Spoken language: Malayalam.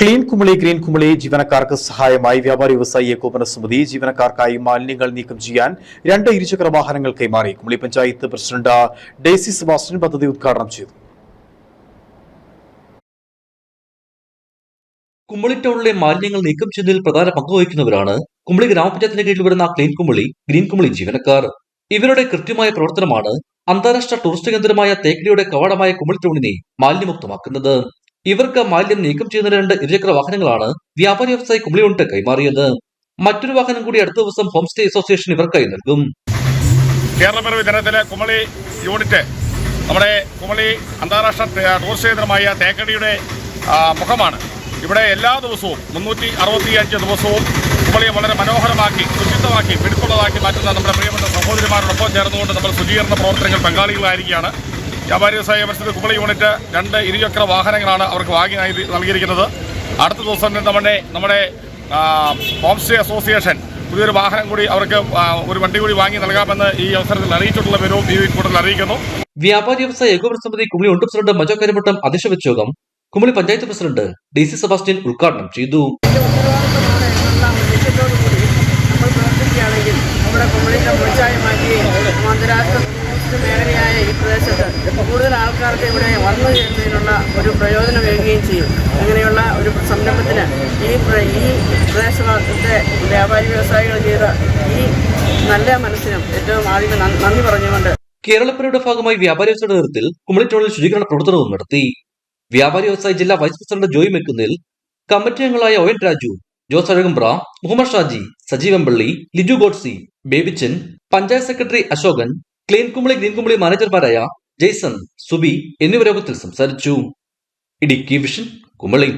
ക്ലീൻ കുമളി ഗ്രീൻ കുമളി ജീവനക്കാർക്ക് സഹായമായി വ്യാപാരി വ്യവസായി ഏകോപന സമിതി ജീവനക്കാർക്കായി മാലിന്യങ്ങൾ നീക്കം ചെയ്യാൻ രണ്ട് ഇരുചക്ര വാഹനങ്ങൾ കൈമാറി. കുമളി പഞ്ചായത്ത് പ്രസിഡന്റ് ഡേസി സെബാസ്റ്റ്യൻ പദ്ധതി ഉദ്ഘാടനം ചെയ്തു. കുമ്പളി ടൗണിലെ മാലിന്യങ്ങൾ നീക്കം ചെയ്യുന്നതിൽ പ്രധാന പങ്ക് വഹിക്കുന്നവരാണ് കുമ്പളി ഗ്രാമപഞ്ചായത്തിന് കീഴിൽ വരുന്ന ക്ലീൻ കുമ്പളി ഗ്രീൻ കുമ്പളി ജീവനക്കാർ. ഇവരുടെ കൃത്യമായ പ്രവർത്തനമാണ് അന്താരാഷ്ട്ര ടൂറിസ്റ്റ് കേന്ദ്രമായ തേക്കടിയുടെ കവാടമായ കുമ്പളി ടൗണിനെ മാലിന്യമുക്തമാക്കുന്നത്. ഇവർക്ക് മാലിന്യം നീക്കം ചെയ്യുന്ന രണ്ട് ഇരുചക്ര വാഹനങ്ങളാണ് വ്യാപാരി വ്യവസായി കുമ്പളി യൂണിറ്റ് കൈമാറിയത്. മറ്റൊരു വാഹനം കൂടി അടുത്ത ദിവസം ഹോം സ്റ്റേ അസോസിയേഷൻ ഇവർക്കായി നൽകും. കേരളപ്പിറവി ദിനത്തിലെ കുമളി യൂണിറ്റ് നമ്മുടെ കുമളി അന്താരാഷ്ട്ര ടൂറിസ്റ്റ് കേന്ദ്രമായ തേക്കടിയുടെ മുഖമാണ്. ഇവിടെ എല്ലാ ദിവസവും മുന്നൂറ്റി അറുപത്തിയഞ്ച് ദിവസവും കുമളിയെ വളരെ മനോഹരമാക്കി ശുചിത്വമാക്കി പിടിപ്പുള്ളതാക്കി മാറ്റുന്ന നമ്മുടെ പ്രിയപ്പെട്ട സഹോദരിമാരോടൊപ്പം ചേർന്നുകൊണ്ട് നമ്മൾ ശുചീകരണ പ്രവർത്തനങ്ങൾ പങ്കാളികളായിരിക്കുകയാണ്. വ്യാപാരി വ്യവസായ പരിസ്ഥിതി കുമളി യൂണിറ്റ് രണ്ട് ഇരുചക്ര വാഹനങ്ങളാണ് അവർക്ക് വാങ്ങി നൽകിയിരിക്കുന്നത്. അടുത്ത ദിവസം തന്നെ നമ്മുടെ നമ്മുടെ ഹോം സ്റ്റേ അസോസിയേഷൻ പുതിയൊരു വാഹനം കൂടി അവർക്ക് ഒരു വണ്ടി കൂടി വാങ്ങി നൽകാമെന്ന് ഈ അവസരത്തിൽ അറിയിച്ചിട്ടുള്ള വിവരവും ഈ കൂട്ടത്തിൽ അറിയിക്കുന്നു. വ്യാപാരി വ്യവസായ ഏകോപന സമിതി കുമളി യൂണിറ്റ് പ്രസിഡന്റ് മജോ കരിമട്ടം അധ്യക്ഷ Kumily panchayat president D C Sebastian ഉദ്ഘാടനം ചെയ്തു. നമ്മുടെ അന്താരാഷ്ട്ര ടൂറിസ്റ്റ് മേഖലയായ ഈ പ്രദേശത്ത് കൂടുതൽ ആൾക്കാർക്ക് ഇവിടെ വന്നു ചേരുന്നതിനുള്ള ഒരു പ്രയോജനം വരികയും ചെയ്യും. അങ്ങനെയുള്ള ഒരു സംരംഭത്തിന് ഈ ഈ പ്രദേശത്തെ വ്യാപാരി വ്യവസായികൾ ചെയ്ത ഈ നല്ല മനസ്സിനും ഏറ്റവും ആദ്യം നന്ദി പറഞ്ഞുകൊണ്ട് കേരളപ്പരയുടെ ഭാഗമായി വ്യാപാരി വ്യവസായ നേതൃത്വത്തിൽ കുമളി ടൗണിൽ ശുചീകരണ പ്രവർത്തനവും നടത്തി. വ്യാപാരി വ്യവസായ ജില്ലാ vice president Joy Mekkunnil committee അംഗങ്ങളായ ഒ എൻ രാജു ജോസ് അഴകുംബ്ര മുഹമ്മദ് ഷാജി സജീവൻ പള്ളി Liju Godsy Babychan panchayat secretary Ashokan clean Kumbali green Kumbali മാനേജർമാരായ Jason Subi എന്നിവരോഗത്തിൽ സംസാരിച്ചു. ഇടുക്കി വിഷൻ കുമളി